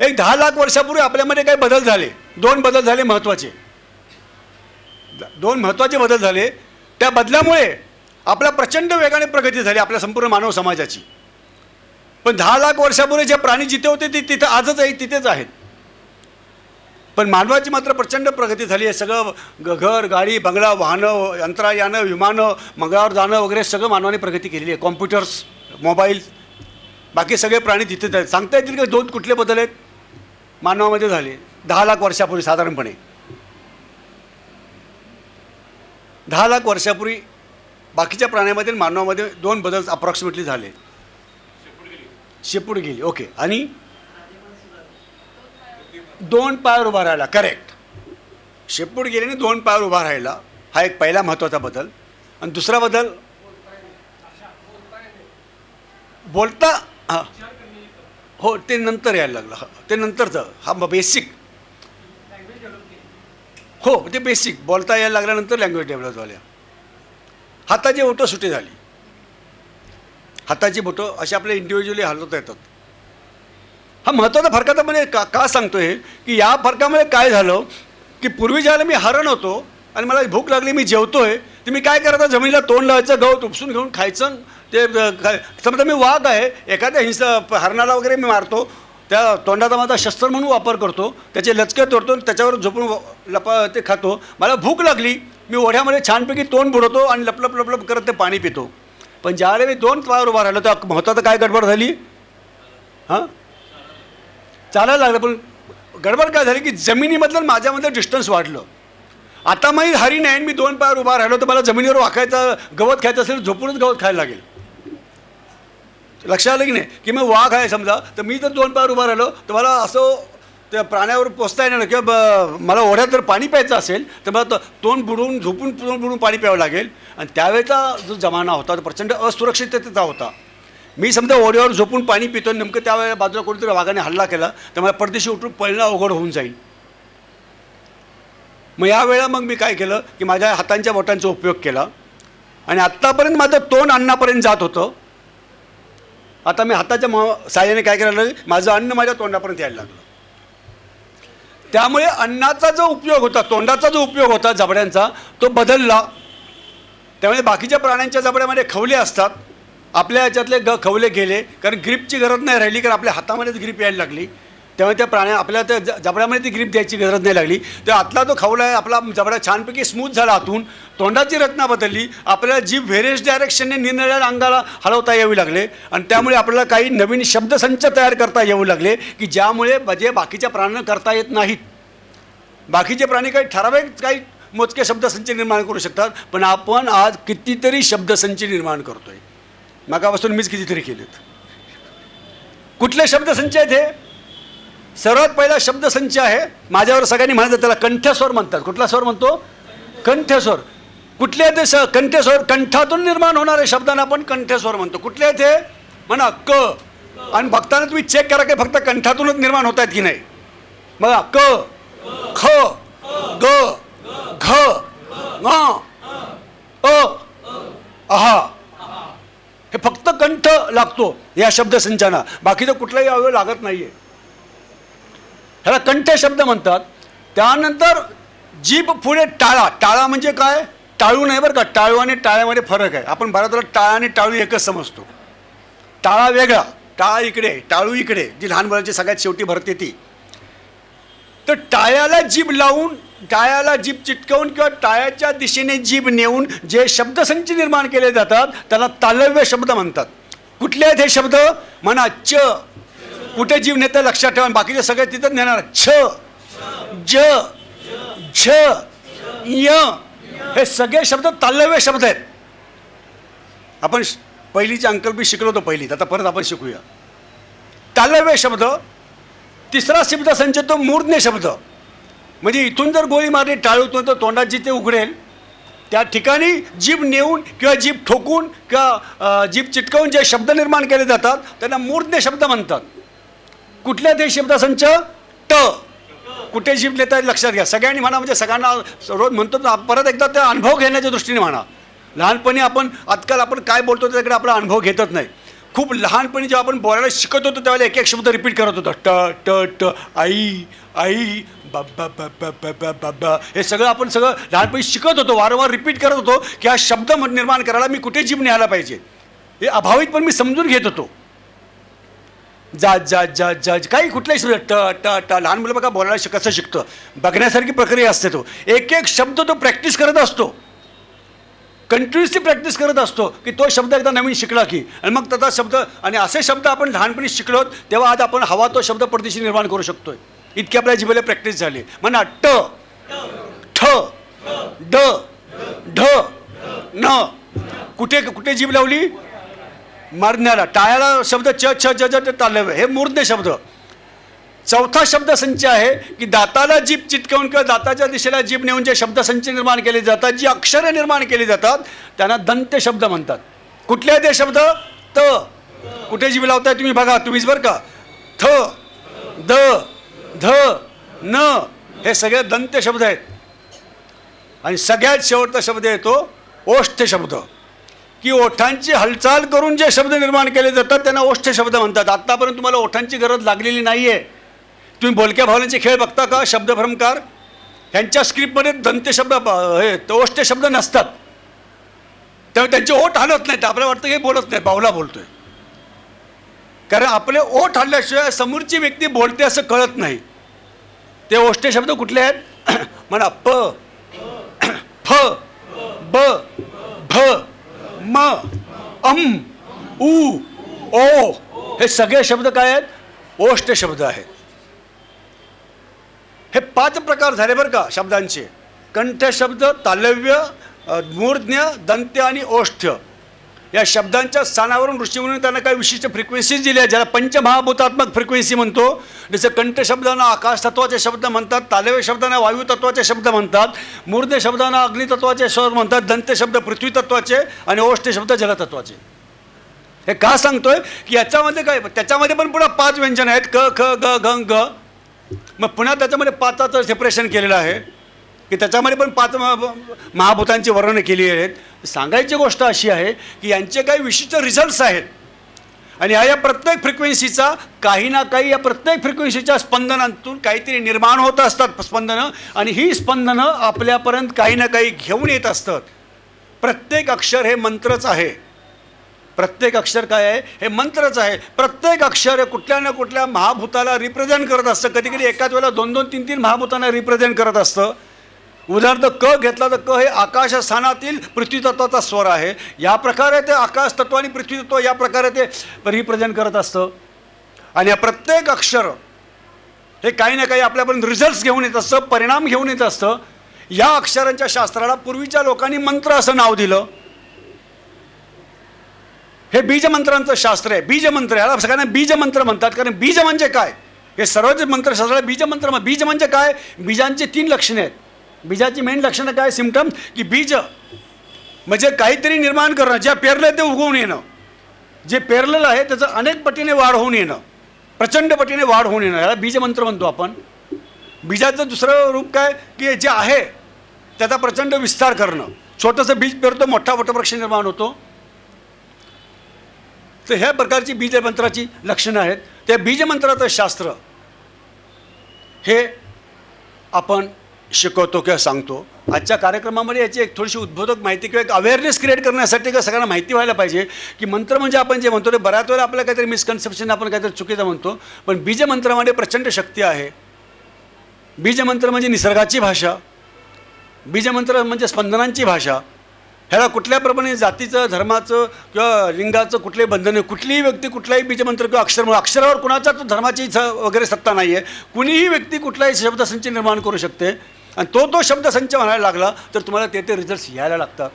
एक दहा लाख वर्षापूर्वी आपल्यामध्ये काही बदल झाले. दोन बदल झाले महत्त्वाचे दोन महत्त्वाचे बदल झाले. त्या बदलामुळे आपल्या प्रचंड वेगाने प्रगती झाली आपल्या संपूर्ण मानव समाजाची. पण दहा लाख वर्षापूर्वी जे प्राणी जिथे होते ते तिथं आजच आहे तिथेच आहेत. पण मानवाची मात्र प्रचंड प्रगती झाली आहे. सगळं ग- घर गाडी बंगला वाहनं यंत्रयानं विमानं मंगळावर जाणं वगैरे सगळं मानवाने प्रगती केलेली आहे. कॉम्प्युटर्स मोबाईल बाकी सगळे प्राणी तिथेच आहेत. सांगता येतील का दोन कुठले बदल आहेत? मानवामध्ये झाले. दहा लाख वर्षापूर्वी साधारणपणे. दहा लाख वर्षापूर्वी बाकीच्या प्राण्यामध्ये मानवामध्ये दोन बदल अप्रॉक्सिमेटली झाले. शेपूट गेली. ओके. आणि दोन पायावर उभा राहिला. करेक्ट शेपूट गेल्याने दोन पायावर उभा राहिला. हा एक पहिला महत्त्वाचा बदल. आणि दुसरा बदल? बोलता? हां. हो ते नंतर यायला लागलं. ते नंतरचं हा बेसिक हो ते बेसिक बोलता यायला लागल्यानंतर लँग्वेज डेव्हलप झाल्या. हाताची बोटं सुटी झाली. हाताची बोटं अशी आपल्या इंडिव्हिज्युअली हलवता येतात. हा महत्त्वाचा फरकाचा म्हणजे का का सांगतो हे की या फरकामुळे काय झालं? की पूर्वी ज्याला मी हरण होतो आणि मला भूक लागली मी जेवतोय तर मी काय करायचं जमिनीला तोंड लावायचं गवत उपसून घेऊन खायचं ते काय समजा मी वाद आहे एखाद्या हिंसा हरणाला वगैरे मी मारतो त्या तोंडाचा माझा शस्त्र म्हणून वापर करतो त्याचे लचके तोडतो आणि त्याच्यावर झोपून लपा ते खातो. मला भूक लागली मी ओढ्यामध्ये छानपैकी तोंड बुडवतो आणि लपलप लपलप करत ते पाणी पितो. पण ज्यावेळी मी दोन पायावर उभा राहिलो तर महत्त्वाचं काय गडबड झाली? हां? चालायला लागलं पण गडबड काय झाली की जमिनीमधलं माझ्यामध्ये डिस्टन्स वाढलं. आता माही हरी नाही मी दोन पायावर उभा राहिलो तर मला जमिनीवर वाकायचं गवत खायचं असेल झोपूनच गवत खायला लागेल. लक्षात आलं की नाही? की मग वाघ आहे समजा तर मी जर दोन पायावर उभा राहिलो तर मला असं त्या प्राण्यावर पोचता येणार किंवा ब- मला ओढ्यात जर पाणी प्यायचं असेल तर मला तो- तोंड बुडून झोपून तोंड बुडून पाणी प्यावं लागेल. आणि त्यावेळेचा जो जमाना होता तो प्रचंड असुरक्षिततेचा होता. मी समजा ओढ्यावर झोपून पाणी पितो नेमकं त्यावेळेला बाजूला कोणीतरी वाघाने हल्ला केला तर मला परदेशी उठून पळणं अवघड होऊन जाईल. मग यावेळेला मग मी काय केलं की माझ्या हातांच्या बोटांचा उपयोग केला. आणि आत्तापर्यंत माझं तोंड अन्नापर्यंत जात होतं. आता मी हाताच्या म साह्याने काय करायला लागलं? माझं अन्न माझ्या तोंडापर्यंत यायला लागलं. त्यामुळे अन्नाचा जो उपयोग होता तोंडाचा जो उपयोग होता जबड्यांचा तो बदलला. त्यामुळे बाकीच्या प्राण्यांच्या जबड्यामध्ये खवले असतात. आपल्या याच्यातले ग खवले गेले कारण ग्रीपची गरज नाही राहिली कारण आपल्या हातामध्येच ग्रीप यायला लागली. त्यामुळे त्या प्राण्या आपल्या त्या ज- जबड्यामध्ये ती ग्रीप द्यायची गरज नाही लागली. तर आतला जो खवला आहे आपला जबडा छानपैकी स्मूथ झाला आतून तोंडाची रचना बदलली आपल्याला जीभ व्हेरियस डायरेक्शनने निरनिळ्या अंगाला हलवता यावी लागले आणि त्यामुळे आपल्याला काही नवीन शब्दसंच तयार करता येऊ लागले की ज्यामुळे म्हणजे बाकीच्या प्राण्यांना करता येत नाहीत. बाकीचे प्राणी काही ठराविक काही मोजके शब्दसंच निर्माण करू शकतात पण आपण आज कितीतरी शब्दसंच निर्माण करतोय. मागापासून मीच कितीतरी केलेत. कुठले शब्दसंच आहेत हे? सर्वात पहिला शब्दसंच आहे माझ्यावर सगळ्यांनी म्हणायचं त्याला कंठस्वर म्हणतात. कुठला स्वर म्हणतो? कंठस्वर. कुठले ते स कंठस्वर कंठातून निर्माण होणाऱ्या शब्दांना आपण कंठस्वर म्हणतो. कुठले ते? म्हणा क. आणि भक्तांना तुम्ही चेक करा की फक्त कंठातूनच निर्माण होत आहेत की नाही. बघा क. ख. ग. घ. अ. अहा. हे फक्त कंठ लागतो या शब्दसंचाना. बाकीचं कुठलाही अवयव लागत नाही आहे ह्याला कंठ शब्द म्हणतात. त्यानंतर जीभ पुढे टाळा. टाळा म्हणजे काय? टाळू नाही बरं का? टाळू आणि टाळ्यामध्ये फरक आहे. आपण भारताला टाळा आणि टाळू एकच समजतो. टाळा वेगळा. टाळा इकडे टाळू इकडे. जी लहान मुलाची सगळ्यात शेवटी भरते ती. तर टाळ्याला जीभ लावून टाळ्याला जीभ चिटकवून किंवा टाळ्याच्या दिशेने जीभ नेऊन जे शब्दसंच निर्माण केले जातात त्याला तालव्य शब्द म्हणतात. कुठले आहेत हे शब्द? म्हणा च. कुठे जीव नेतं लक्षात ठेवा बाकीचे सगळे तिथं नेणार छ. ज. झ. य. हे सगळे शब्द ताल्लव्य शब्द आहेत. आपण श- अंकल बी शिकलो होतो पहिलीत आता परत आपण शिकूया. ताल्लव्य शब्द तिसरा शब्द संच तो मूर्धन्य शब्द. म्हणजे इथून जर गोळी मारली टाळूतून तर तोंडात जिथे उघडेल त्या ठिकाणी जीभ नेऊन किंवा जीभ ठोकून किंवा जीभ चिटकवून जे शब्द निर्माण केले जातात त्यांना मूर्धन्य शब्द म्हणतात. कुठल्या ते शब्दसंच ट. कुठे जीभ तर लक्षात घ्या. सगळ्यांनी म्हणा म्हणजे सगळ्यांना रोज म्हणतो परत एकदा त्या अनुभव घेण्याच्या दृष्टीने म्हणा. लहानपणी आपण आजकाल आपण काय बोलतो त्याच्याकडे आपला अनुभव घेतच नाही. खूप लहानपणी जेव्हा आपण बोलायला शिकत होतो त्यावेळेला एक एक शब्द रिपीट करत होतो. ट ट ट आई आई बाबा बाबा बाबा हे सगळं आपण सगळं लहानपणी शिकत होतो वारंवार रिपीट करत होतो की हा शब्द निर्माण करायला मी कुठे जीभ न्यायला पाहिजे? हे अभावित पण मी समजून घेत होतो. जा जा जा जा काही कुठलाही शब्द ट ट ट लहान मुलं बघा बोलायला शिक कसं शिकतं. बघण्यासारखी प्रक्रिया असते तो. एक एक शब्द तो प्रॅक्टिस करत असतो. कंटिन्युअसली प्रॅक्टिस करत असतो की तो शब्द एकदा नवीन शिकला की. आणि मग त्याचा शब्द आणि असे शब्द आपण लहानपणी शिकलो तेव्हा आज आपण हवा तो शब्द परदेशी निर्माण करू शकतोय. इतकी आपल्या जिभेला प्रॅक्टिस झाली. म्हणा ट. ठ. ड. ढ. न. कुठे कुठे जीभ लावली? मारण्याला. टाळ्याला शब्द च छ ज ज तालव्य हे मूर्ध शब्द. चौथा शब्दसंच आहे की दाताला जीभ चिटकवून किंवा दाताच्या दिशेला जीभ नेऊन जे शब्दसंच निर्माण केले जातात जी अक्षरं निर्माण केली जातात त्यांना दंत्य शब्द म्हणतात. कुठले आहेत ते शब्द? त. कुठे जीभ लावताय तुम्ही बघा तुम्हीच बरं का. थ द ध न हे सगळे दंत्य शब्द आहेत. आणि सगळ्यात शेवटचा शब्द येतो ओष्ठ शब्द. की ओठांची हालचाल करून जे शब्द निर्माण केले जातात त्यांना ओष्ठ शब्द म्हणतात. आत्तापर्यंत तुम्हाला ओठांची गरज लागलेली नाही आहे तुम्ही बोलक्या भावनांचे खेळ बघता का? शब्दभ्रमकार ह्यांच्या स्क्रिप्टमध्ये दंत्य शब्द हे ओष्ठ शब्द नसतात. त्यामुळे त्यांचे ओठ हलत नाहीत. आपल्याला वाटतं हे बोलत नाही. बावला बोलतोय. कारण आपले ओठ हल्ल्याशिवाय समोरची व्यक्ती बोलते असं कळत नाही. ते ओष्ठ शब्द कुठले आहेत? म्हणा प. फ. ब. भ. म अम उ ओ हे सगळे शब्द काय आहेत? ओष्ठ शब्द आहेत. हे पाच प्रकार झाले बरं का शब्दांचे. कंठ शब्द तालव्य मूर्ज्ञ मूर्ध्य दंत्य आणि ओष्ठ. या शब्दांच्या स्थानावरून ऋषीमुनी त्यांना काही विशिष्ट फ्रिक्वेन्सीज दिल्या ज्याला पंचमहाभूतात्मक फ्रिक्वेन्सी म्हणतो. जसं कंठ शब्दांना आकाश तत्वाचे शब्द म्हणतात तालव्य शब्दांना वायू तत्वाचे शब्द म्हणतात मूर्ध्य शब्दांना अग्नितत्वाचे शब्द म्हणतात दंत शब्द पृथ्वी तत्वाचे आणि ओष्ठ शब्द जलतत्वाचे. हे का सांगतोय? की याच्यामध्ये काय त्याच्यामध्ये पण पुन्हा पाच व्यंजन आहेत क ख ग घ ग मग पुन्हा त्याच्यामध्ये पाचाचं सेपरेशन केलेलं आहे. की त्याच्यामध्ये पण पाच महा- महाभूतांची वर्णनं केली आहेत. सांगायची गोष्ट अशी आहे की यांचे काही विशिष्ट रिझल्ट्स आहेत. आणि या या प्रत्येक फ्रिक्वेन्सीचा काही ना काही या प्रत्येक फ्रिक्वेन्सीच्या स्पंदनातून काहीतरी निर्माण होत असतात स्पंदनं. आणि ही स्पंदनं आपल्यापर्यंत काही ना काही घेऊन येत असतात. प्रत्येक अक्षर हे मंत्रच आहे. प्रत्येक अक्षर काय आहे? हे मंत्रच आहे. प्रत्येक अक्षर हे कुठल्या ना कुठल्या महाभूताला रिप्रेझेंट करत असतं. कधी कधी एकाच वेळेला दोन दोन तीन तीन महाभूतांना रिप्रेझेंट करत असतं. उदाहरणार्थ क घेतला तर क हे आकाशस्थानातील पृथ्वीतत्वाचा स्वर आहे. या प्रकारे ते आकाश तत्व आणि पृथ्वीतत्व या प्रकारे ते रिप्रेझेंट करत असतं. आणि या प्रत्येक अक्षर हे काही ना काही आपल्यापर्यंत रिझल्ट्स घेऊन येत असतं परिणाम घेऊन येत असतं. या अक्षरांच्या शास्त्राला पूर्वीच्या लोकांनी मंत्र असं नाव दिलं. हे बीजमंत्रांचं शास्त्र आहे. बीजमंत्र याला सगळ्यांना बीजमंत्र म्हणतात. कारण बीज म्हणजे काय? हे सर्वच मंत्रशास्त्राला बीजमंत्र बीज म्हणजे काय? बीजांची तीन लक्षणे आहेत. बीजाची मेन लक्षणं काय? सिमटम की बीज म्हणजे काहीतरी निर्माण करणं ज्या पेरलं ते उगवून येणं. जे पेरलेलं आहे त्याचं अनेक पटीने वाढ होऊन येणं. प्रचंड पटीने वाढ होऊन येणं. याला बीजमंत्र म्हणतो आपण. बीजाचं दुसरं रूप काय? की जे आहे त्याचा प्रचंड विस्तार करणं. छोटंसं बीज पेरतो मोठा वटवृक्ष निर्माण होतो. तर ह्या प्रकारची बीजमंत्राची लक्षणं आहेत. त्या बीजमंत्राचं शास्त्र हे आपण शिकवतो किंवा सांगतो. आजच्या कार्यक्रमामध्ये याची एक थोडीशी उद्बोधक माहिती किंवा एक अवेअरनेस क्रिएट करण्यासाठी किंवा सगळ्यांना माहिती व्हायला पाहिजे की मंत्र म्हणजे आपण जे म्हणतो ते बऱ्याच वेळा आपल्याला काहीतरी मिसकन्सेप्शन आपण काहीतरी चुकीचं म्हणतो. पण बीजमंत्रामध्ये प्रचंड शक्ती आहे. बीजमंत्र म्हणजे निसर्गाची भाषा. बीजमंत्र म्हणजे स्पंदनांची भाषा. ह्याला कुठल्याप्रमाणे जातीचं धर्माचं किंवा लिंगाचं कुठलेही बंधन कुठलीही व्यक्ती कुठलाही बीजमंत्र किंवा अक्षर अक्षरावर कुणाचाच धर्माची स- वगैरे सत्ता नाही आहे कुणीही व्यक्ती कुठलाही शब्दसंच निर्माण करू शकते. आणि तो तो शब्दसंच म्हणायला लागला तर तुम्हाला ते ते रिझल्ट्स यायला लागतात.